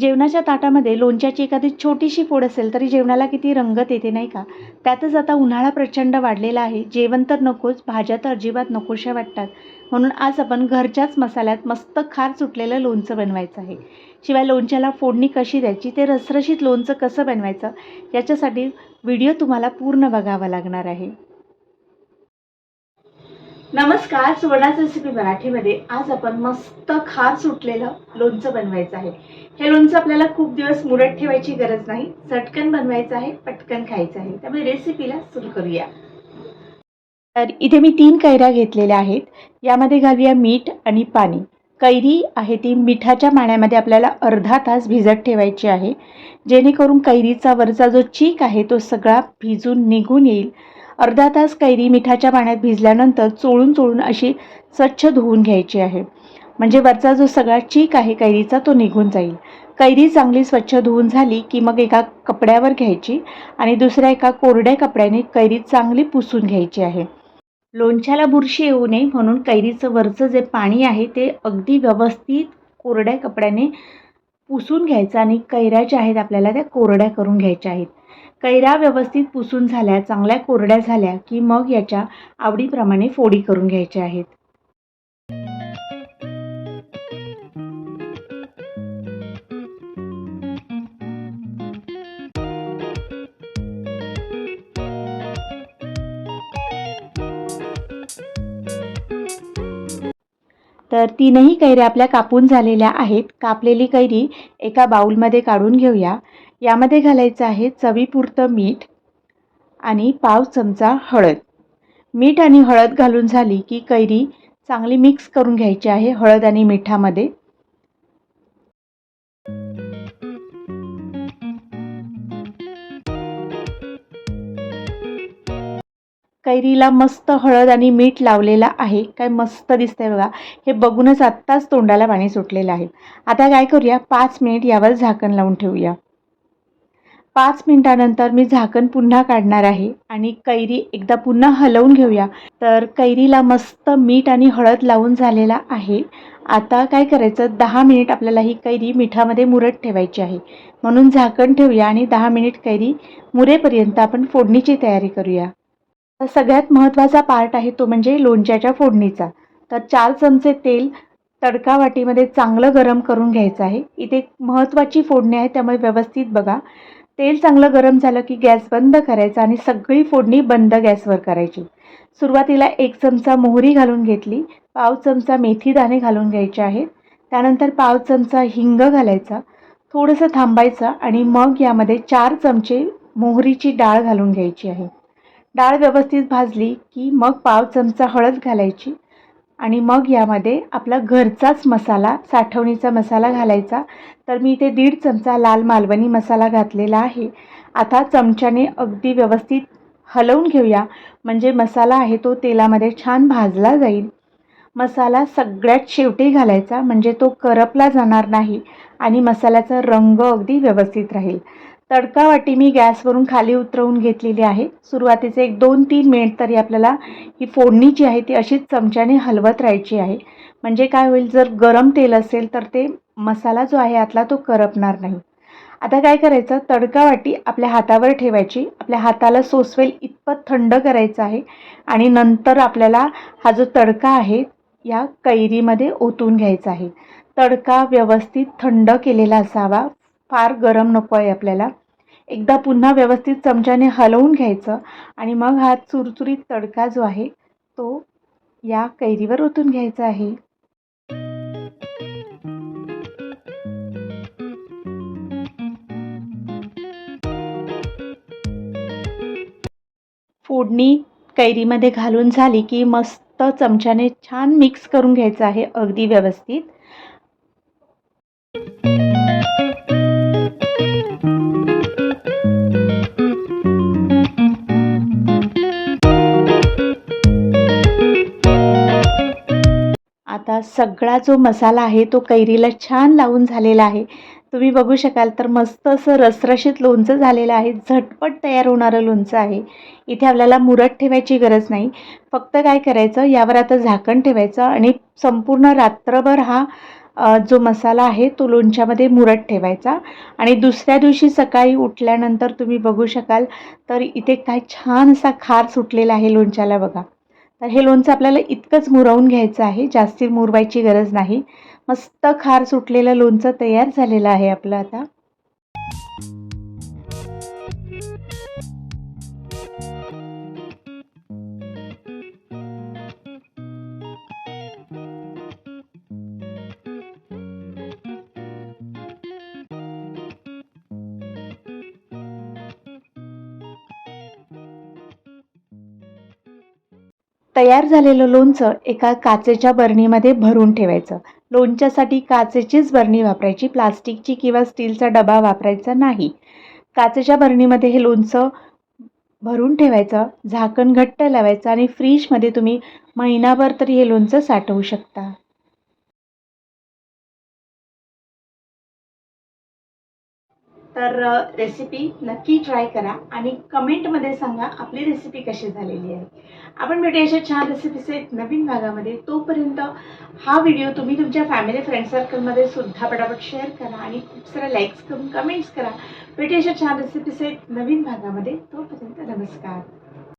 जेवणाच्या ताटामध्ये लोणच्याची एखादी छोटीशी फोड असेल तरी जेवणाला किती रंगत येते नाही का? त्यातच आता उन्हाळा प्रचंड वाढलेला आहे. जेवण तर नकोच भाज्या तर अजिबात नकोशा वाटतात. म्हणून आज आपण घरच्याच मसाल्यात मस्त खार सुटलेलं लोणचं बनवायचं आहे. शिवाय लोणच्याला फोडणी कशी द्यायची ते रसरशीत लोणचं कसं बनवायचं याच्यासाठी व्हिडिओ तुम्हाला पूर्ण बघावा लागणार आहे. नमस्कार सुवर्णाच रेसिपी मराठीमध्ये. आज आपण मस्त खार सुटलेलं लोणचं बनवायचं आहे. हे लोणचं आपल्याला खूप दिवस मुरत ठेवायची गरज नाही. चटकन बनवायचं आहे पटकन खायचं आहे. त्यामुळे रेसिपीला सुरू करूया. तर इथे मी तीन कैऱ्या घेतलेल्या आहेत. यामध्ये घालूया मीठ आणि पाणी. कैरी आहे ती मिठाच्या पाण्यामध्ये आपल्याला अर्धा तास भिजत ठेवायची आहे. जेणेकरून कैरीचा वरचा जो चीक आहे तो सगळा भिजून निघून येईल. अर्धा तास कैरी मिठाच्या पाण्यात भिजल्यानंतर चोळून चोळून अशी स्वच्छ धुवून घ्यायची आहे. म्हणजे वरचा जो सगळा चीक आहे कैरीचा तो निघून जाईल. कैरी चांगली स्वच्छ धुवून झाली की मग एका कपड्यावर घ्यायची आणि दुसऱ्या एका कोरड्या कपड्याने कैरी चांगली पुसून घ्यायची आहे. लोणच्याला बुरशी येऊ नये म्हणून कैरीचं वरचं जे पाणी आहे ते अगदी व्यवस्थित कोरड्या कपड्याने पुसून घ्यायचं आणि कैऱ्या ज्या आहेत आपल्याला त्या कोरड्या करून घ्यायच्या आहेत. कैऱ्या व्यवस्थित पुसून झाल्या चांगल्या कोरड्या झाल्या की मग याच्या आवडीप्रमाणे फोडी करून घ्यायच्या आहेत. तर तीनही कैऱ्या आपल्या कापून झालेल्या आहेत. कापलेली कैरी एका बाऊलमध्ये काढून घेऊया. यामध्ये घालायचं आहे चवीपुरतं मीठ आणि पाव चमचा हळद. मीठ आणि हळद घालून झाली की कैरी चांगली मिक्स करून घ्यायची आहे हळद आणि मिठामध्ये. कैरीला मस्त हळद आणि मीठ लावलेला आहे. काय मस्त दिसतंय बघा. हे बघूनच आत्ताच तोंडाला पाणी सुटलेलं आहे. आता काय करूया? पाच मिनिट यावर झाकण लावून ठेवूया. पाच मिनिटानंतर मी झाकण पुन्हा काढणार आहे आणि कैरी एकदा पुन्हा हलवून घेऊया. तर कैरीला मस्त मीठ आणि हळद लावून झालेला आहे. आता काय करायचं? दहा मिनिट आपल्याला ही कैरी मिठामध्ये मुरत ठेवायची आहे. म्हणून झाकण ठेवूया आणि दहा मिनिट कैरी मुरेपर्यंत आपण फोडणीची तयारी करूया. तर सगळ्यात महत्त्वाचा पार्ट आहे तो म्हणजे लोणच्याच्या फोडणीचा. तर चार चमचे तेल तडका वाटीमध्ये चांगलं गरम करून घ्यायचं आहे. इथे महत्त्वाची फोडणी आहे त्यामुळे व्यवस्थित बघा. तेल चांगलं गरम झालं की गॅस बंद करायचा आणि सगळी फोडणी बंद गॅसवर करायची. सुरुवातीला एक चमचा मोहरी घालून घेतली पाव चमचा मेथी दाणे घालून घ्यायचे आहेत. त्यानंतर पाव चमचा हिंग घालायचा थोडंसं थांबायचं आणि मग यामध्ये चार चमचे मोहरीची डाळ घालून घ्यायची आहे. डाळ व्यवस्थित भाजली की मग पाव चमचा हळद घालायची आणि मग यामध्ये आपला घरचाच मसाला साठवणीचा मसाला घालायचा. तर मी इथे दीड चमचा लाल मालवणी मसाला घातलेला आहे. आता चमच्याने अगदी व्यवस्थित हलवून घेऊया. म्हणजे मसाला आहे तो तेलामध्ये छान भाजला जाईल. मसाला सगळ्यात शेवटी घालायचा. म्हणजे तो करपला जाणार नाही. आणि मसाल्याचा रंग अगदी व्यवस्थित राहील. तडकावाटी मी गॅसवरून खाली उतरवून घेतलेली आहे. सुरुवातीचे एक दोन तीन मिनिट तरी आपल्याला ही फोडणी जी आहे ती अशीच चमच्याने हलवत राहायची आहे. म्हणजे काय होईल जर गरम तेल असेल तर ते मसाला जो आहे आतला तो करपणार नाही. आता काय करायचं तडकावाटी आपल्या हातावर ठेवायची. आपल्या हाताला सोसवेल इतपत थंड करायचं आहे आणि नंतर आपल्याला हा जो तडका आहे या कैरीमध्ये ओतून घ्यायचा आहे. तडका व्यवस्थित थंड केलेला असावा. फार गरम नको आहे आपल्याला. एकदा पुन्हा व्यवस्थित चमच्याने हलवून घ्यायचं आणि मग हा चुरचुरीत तडका जो आहे तो या कैरीवर ओतून घ्यायचा आहे. फोडणी कैरीमध्ये घालून झाली की मस्त चमच्याने छान मिक्स करून घ्यायचं आहे अगदी व्यवस्थित. आता सगळा जो मसाला आहे तो कैरीला छान लावून झालेला आहे. तुम्ही बघू शकाल तर मस्त असं रसरशीत लोणचं झालेलं आहे. झटपट तयार होणारं लोणचं आहे. इथे आपल्याला मुरत ठेवायची गरज नाही. फक्त काय करायचं यावर आता झाकण ठेवायचं आणि संपूर्ण रात्रभर हा जो मसाला आहे तो लोणच्यामध्ये मुरत ठेवायचा. आणि दुसऱ्या दिवशी सकाळी उठल्यानंतर तुम्ही बघू शकाल तर इथे काय छान असा खार सुटलेला आहे लोणच्याला बघा. तर हे लोणचं आपल्याला इतकंच मुरवून घ्यायचं आहे जास्ती मुरवायची गरज नाही. मस्त खार सुटलेलं लोणचं तयार झालेलं आहे आपलं आता. तयार झालेलं लोणचं एका काचेच्या बरणीमध्ये भरून ठेवायचं. लोणच्यासाठी काचेचीच बरणी वापरायची प्लास्टिकची किंवा स्टीलचा डबा वापरायचा नाही. काचेच्या बरणीमध्ये हे लोणचं भरून ठेवायचं झाकण घट्ट लावायचं आणि फ्रीजमध्ये तुम्ही महिनाभर तरी हे लोणचं साठवू शकता. तर रेसिपी नक्की ट्राय करा आणि कमेंटमध्ये सांगा आपली रेसिपी कशी झालेली आहे. आपण भेटूया अशा छान रेसिपीचे नवीन भागामध्ये. तोपर्यंत हा व्हिडिओ तुम्ही तुमच्या फॅमिली फ्रेंड सर्कलमध्ये सुद्धा पटापट शेअर करा आणि खूप साऱ्या लाईक्स करून कमेंट्स करा. भेटूया अशा छान रेसिपीचे नवीन भागामध्ये. तोपर्यंत नमस्कार.